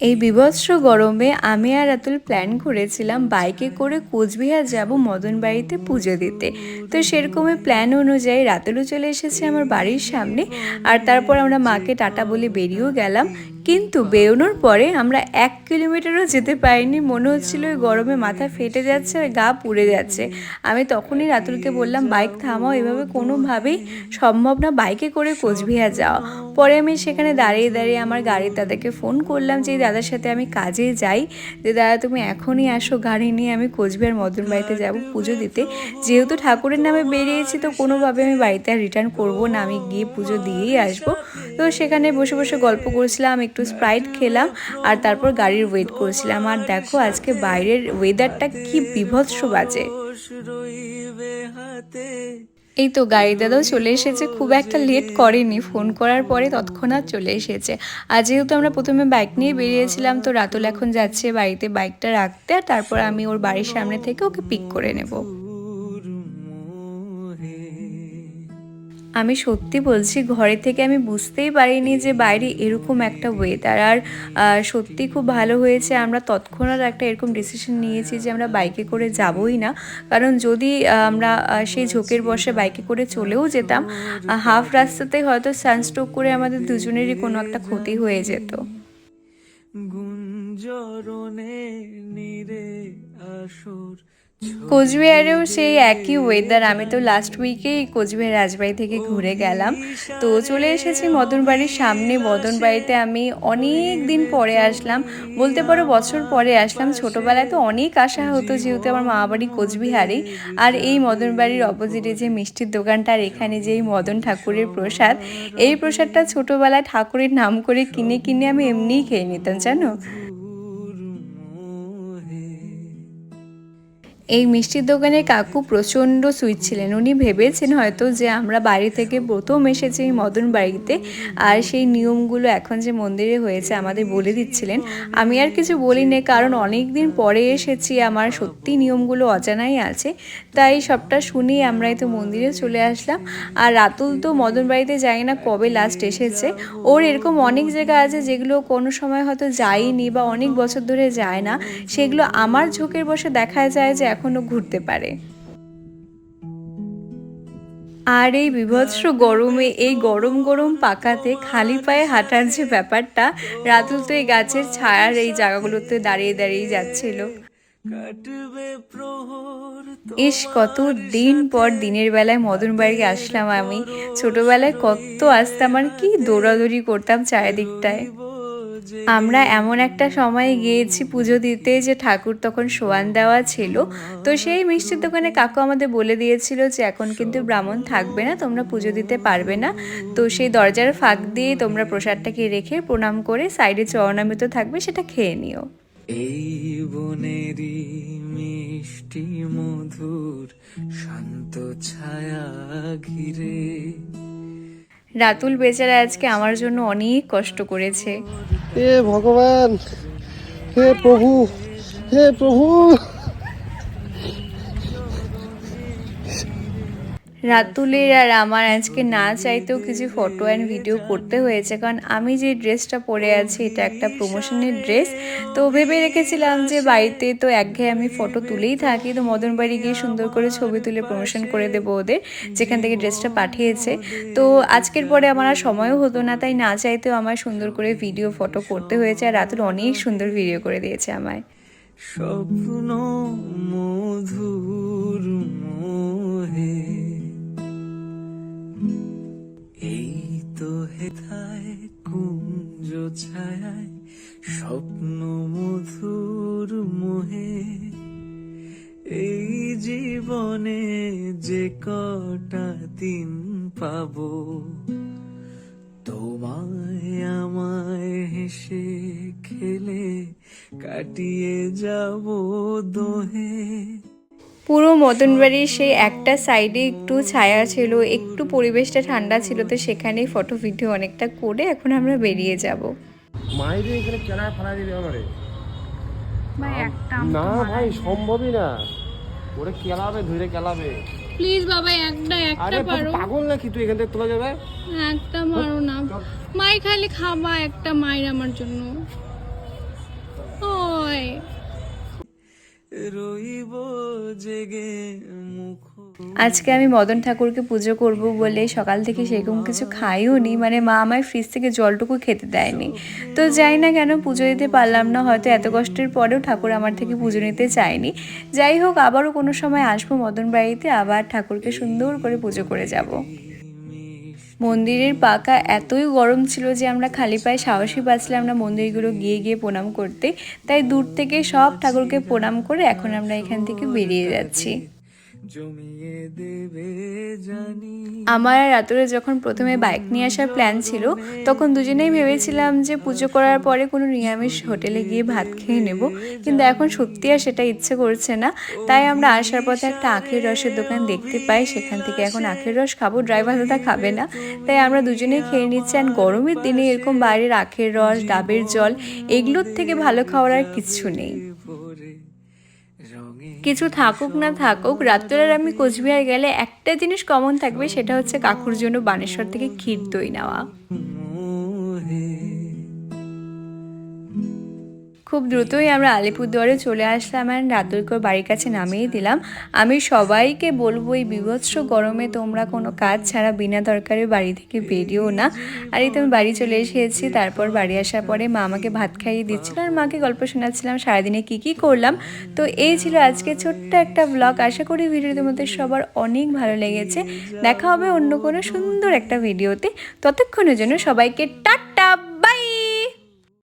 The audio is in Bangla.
এই বিভৎস গরমে আমি আর রাতুল প্ল্যান করেছিলাম বাইকে করে কোচবিহার যাব মদন বাড়িতে পুজো দিতে। তো সেরকমই প্ল্যান অনুযায়ী রাতুলও চলে এসেছে আমার বাড়ির সামনে আর তারপর আমরা মাকে টাটা বলে বেরিয়েও গেলাম। কিন্তু বেরোনোর পরে আমরা এক কিলোমিটারও যেতে পারিনি। মনে হচ্ছিল ওই গরমে মাথা ফেটে যাচ্ছে, আর গা পুড়ে যাচ্ছে। আমি তখনই রাতুলকে বললাম বাইক থামাও, এভাবে কোনোভাবেই সম্ভব না বাইকে করে কোচবিহার যাওয়া। পরে আমি সেখানে দাঁড়িয়ে দাঁড়িয়ে আমার গাড়ির দাদাকে ফোন করলাম যে দাদার সাথে আমি কাজে যাই। যে, দাদা, তুমি এখনই আসো গাড়ি নিয়ে, আমি কোচবিহার মদন বাড়িতে যাব পুজো দিতে। যেহেতু ঠাকুরের নামে বেরিয়েছি, তো কোনোভাবে আমি বাড়িতে আর রিটার্ন করব না। আমি গিয়ে পুজো দিয়েই আসব। তো সেখানে বসে বসে গল্প করছিলাম, একটু স্প্রাইট খেলাম আর তারপর গাড়ির ওয়েট করছিলাম। আর দেখো, আজকে বাইরের ওয়েদারটা কি বিভৎস বাজে। এই তো গাড়ি দাদাও চলে এসেছে। খুব একটা লেট করেনি। ফোন করার পরে তৎক্ষণাৎ চলে এসেছে। আর যেহেতু আমরা প্রথমে বাইক নিয়ে বেরিয়েছিলাম, তো রাতুল এখন যাচ্ছে বাড়িতে বাইকটা রাখতে। আর তারপর আমি ওর বাড়ির সামনে থেকে ওকে পিক করে নেব। আমি সত্যি বলছি, ঘরে থেকে আমি বুঝতেই পারিনি যে বাইরে এরকম একটা ওয়েদার আর সত্যি খুব ভালো হয়েছে, আমরা তৎক্ষণাৎ একটা এরকম ডিসিশন নিয়েছি যে আমরা বাইকে করে যাবই না। কারণ যদি আমরা সেই ঝোঁকের বসে বাইকে করে চলেও যেতাম হাফ রাস্তাতে হয়তো সানস্ট্রোক করে আমাদের দুজনেরই কোনো একটা ক্ষতি হয়ে যেত। গুঞ্জরণে নিরে আসর কোচবিহারেও সেই একই ওয়েদার আমি তো লাস্ট উইকেই কোচবিহার রাজবাড়ি থেকে ঘুরে গেলাম। তো চলে এসেছি মদন বাড়ির সামনে। মদন বাড়িতে আমি অনেক দিন পরে আসলাম। বলতে পারো বছর পরে আসলাম। ছোটোবেলায় তো অনেক আসা হতো যেহেতু আমার মা বাড়ি কোচবিহারেই আর এই মদন বাড়ির অপোজিটে যে মিষ্টির দোকানটা আর এখানে যে এই মদন ঠাকুরের প্রসাদ, এই প্রসাদটা ছোটোবেলায় ঠাকুরের নাম করে কিনে কিনে আমি এমনিই খেয়ে নিতাম, জানো? এই মিষ্টির দোকানের কাকু প্রচণ্ড সুইট ছিলেন। উনি ভেবেছেন হয়তো যে আমরা বাড়ি থেকে প্রথম এসেছি মদন বাড়িতে, আর সেই নিয়মগুলো এখন যে মন্দিরে হয়েছে আমাদের বলে দিচ্ছিলেন। আমি আর কিছু বলিনি, কারণ অনেক দিন পরে এসেছি, আমার সত্যি নিয়মগুলো অজানাই আছে। তাই সবটা শুনি আমরাই তো মন্দিরে চলে আসলাম। আর রাতুল তো মদন বাড়িতে যাই না কবে লাস্ট এসেছে। ওর এরকম অনেক জায়গা আছে যেগুলো কোনো সময় হয়তো যায়নি বা অনেক বছর ধরে যায় না। সেগুলো আমার ঝোঁকের বসে দেখা যায় যে এখনও ঘুরতে পারে। আর এই বিভৎস গরমে এই গরম গরম পাকাতে খালি পায়ে হাঁটার যে ব্যাপারটা, রাতুল তো এই গাছের ছায়ার এই জায়গাগুলোতে দাঁড়িয়ে দাঁড়িয়ে যাচ্ছিল। ইস, কত দিন পর দিনের বেলায় মদন বাড়ি আসলাম আমি। ছোটবেলায় কত আসতাম আর কি দৌড়াদৌড়ি করতাম চারিদিকটায়। আমরা এমন একটা সময় গিয়েছি পুজো দিতে যে ঠাকুর তখন সোয়ান দেওয়া ছিল। তো সেই মিষ্টির দোকানে কাকু আমাদের বলে দিয়েছিল যে এখন কিন্তু ব্রাহ্মণ থাকবে না তোমরা পুজো দিতে পারবে না। তো সেই দরজার ফাঁক দিয়ে তোমরা প্রসাদটাকে রেখে প্রণাম করে সাইডে চরণামৃত থাকবে সেটা খেয়ে নিও। এই বনেরই মিষ্টি মধুর শান্ত ছায়া ঘিরে রাতুল বেচারা আজকে আমার জন্য অনেক কষ্ট করেছে। হে ভগবান হে প্রভু হে প্রভু। রাতুলের আর আমার আজকে না চাইতেও কিছু ফটো অ্যান্ড ভিডিও করতে হয়েছে, কারণ আমি যে ড্রেসটা পরে আছি, এটা একটা প্রমোশনের ড্রেস তো ভেবে রেখেছিলাম যে বাড়িতে তো একঘেয়ে আমি ফটো তুলেই থাকি, তো মদন বাড়ি গিয়ে সুন্দর করে ছবি তুলে প্রমোশন করে দেবো ওদের, যেখান থেকে ড্রেসটা পাঠিয়েছে। তো আজকের পরে আমার আর সময়ও হতো না, তাই না চাইতেও আমার সুন্দর করে ভিডিও ফটো করতে হয়েছে, আর রাতুল অনেক সুন্দর ভিডিও করে দিয়েছে আমায়। স্বপ্ন মধুর তো হেথায় কুঞ্জ এই জীবনে যে কটা দিন তোমায় আমায় খেলে কাটিয়ে যাব দোহে। মদন বাড়ির সেই একটা সাইডে একটু ছায়া ছিল একটু পরিবেশটা ঠান্ডা ছিল তো সেখানেই ফটো ভিডিও অনেকটা করে এখন আমরা বেরিয়ে যাব। মাইরে এখানে কেনায় ফালাই দিবে আমারে। না ভাই সম্ভবই না। ওরে কেলাবে ধরে কেলাবে। প্লিজ বাবা একটা একটা আরে পারো। পাগল নাকি তুই এখান থেকে তোলা যাবে? একটা মারো না। মাই খালি খাবা একটা মায়ের আমার জন্য। জেগে আজকে আমি মদন ঠাকুরকে পুজো করব বলে সকাল থেকে সেরকম কিছু খাইও নি মানে মা আমায় ফ্রিজ থেকে জলটুকু খেতে দেয়নি। তো যাই না কেন পুজো দিতে পারলাম না, হয়তো এত কষ্টের পরেও ঠাকুর আমার থেকে পুজো নিতে চায়নি। যাই হোক, আবারও কোনো সময় আসব মদন বাড়িতে, আবার ঠাকুরকে সুন্দর করে পুজো করে যাব। মন্দিরের পাকা এতই গরম ছিল যে আমরা খালি পায়ে সাহসী পাচ্ছিলাম না মন্দিরগুলো গিয়ে গিয়ে প্রণাম করতে। তাই দূর থেকে সব ঠাকুরকে প্রণাম করে এখন আমরা এখান থেকে বেরিয়ে যাচ্ছি। আমার আর রাতুরে যখন প্রথমে বাইক নিয়ে আসার প্ল্যান ছিল, তখন দুজনেই ভেবেছিলাম যে পুজো করার পরে কোনো নিরামিষ হোটেলে গিয়ে ভাত খেয়ে নেব। কিন্তু এখন সত্যি আর সেটা ইচ্ছে করছে না। তাই আমরা আসার পথে একটা আখের রসের দোকান দেখতে পাই। সেখান থেকে এখন আখের রস খাব ড্রাইভার দাদা খাবে না। তাই আমরা দুজনেই খেয়ে নিচ্ছি। অ্যান্ড গরমের দিনে এরকম বাইরের আখের রস, ডাবের জল, এগুলোর থেকে ভালো খাওয়ার আর কিচ্ছু নেই। কিছু থাকুক না থাকুক, রাত্রের আমি কোচবিহার গেলে একটা জিনিস কমন থাকবে, সেটা হচ্ছে কাকুর জন্য বানেশ্বর থেকে ক্ষীর দই নেওয়া। খুব দ্রুতই আমরা আলিপুরদুয়ারে চলে আসলাম আর রাতুলকর বাড়ির কাছে নামিয়ে দিলাম। আমি সবাইকে বলব, এই বিভৎস গরমে তোমরা কোনো কাজ ছাড়া বিনা দরকারে বাড়ি থেকে বেরিও না। আর এই তো আমি বাড়ি চলে এসেছি, তারপর বাড়ি আসার পরে মা আমাকে ভাত খাইয়ে দিচ্ছিল আর মাকে গল্প শোনাচ্ছিলাম, সারাদিনে কি কি করলাম। তো এই ছিল আজকে ছোট্ট একটা ব্লগ আশা করি ভিডিও তোমাদের সবার অনেক ভালো লেগেছে। দেখা হবে অন্য কোনো সুন্দর একটা ভিডিওতে। ততক্ষণের জন্য সবাইকে টাটা, বাই!